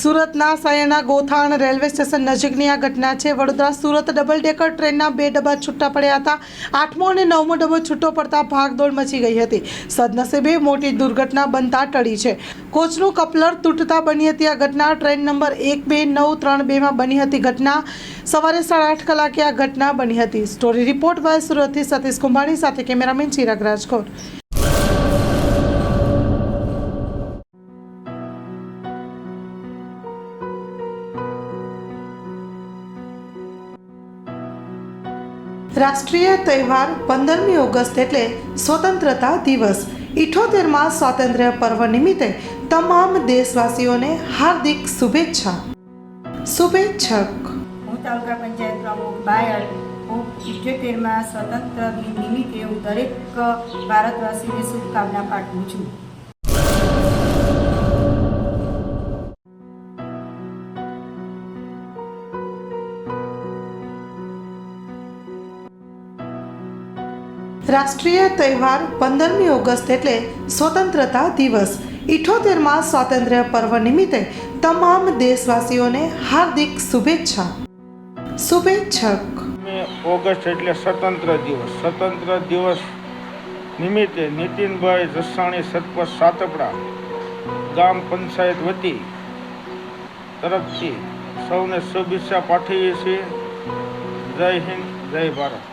સુરતના સાયણા Gothan railway station નજીકની આ ઘટના છે. વડોદરા સુરત ડબલ ડેકર ટ્રેનના બે ડબ્બા છૂટા પડ્યા હતા. આઠમો અને નવમો ડબ્બો છૂટો પડતા ભાગદોડ મચી ગઈ હતી. સદનસીબે મોટી દુર્ઘટના બનતા ટળી છે. કોચનું કપલર તૂટતા બની હતી આ ઘટના. ટ્રેન નંબર એક બે નવ ત્રણ બેમાં બની હતી ઘટના. સવારે સાડા આઠ કલાકે આ ઘટના બની હતી. સ્ટોરી રિપોર્ટ બાય સુરતથી સતીશ કુંભાણી સાથે કેમેરામેન ચિરાગ રાજકોટ. રાષ્ટ્રીય તહેવાર પંદરમી ઓગસ્ટ એટલે સ્વતંત્રતા દિવસ. ઇઠોતેરમાં સ્વાતંત્ર્ય પર્વ નિમિત્તે તમામ દેશવાસીઓને હાર્દિક શુભેચ્છા. શુભેચ્છક. હું તાલુકા પંચાયત પ્રમુખ બાયલ. હું ઇઠ્યોતેરમાં સ્વતંત્ર નિમિત્તે હું દરેક ભારતવાસીને શુભકામના પાઠવું છું. રાષ્ટ્રીય તહેવાર પંદરમી ઓગસ્ટ એટલે સ્વતંત્રતા દિવસ. ઇઠોતેરમાં સ્વાતંત્ર્ય પર્વ નિમિત્તે તમામ દેશવાસીઓને હાર્દિક શુભેચ્છા. શુભેચ્છક. ઓગસ્ટ એટલે સ્વતંત્ર દિવસ. સ્વતંત્ર દિવસ નિમિત્તે નીતિનભાઈ જસાણી સરપંચ સાતપડા ગામ પંચાયત વતી તરફથી સૌને શુભેચ્છા પાઠવીએ છીએ. જય હિન્દ, જય ભારત.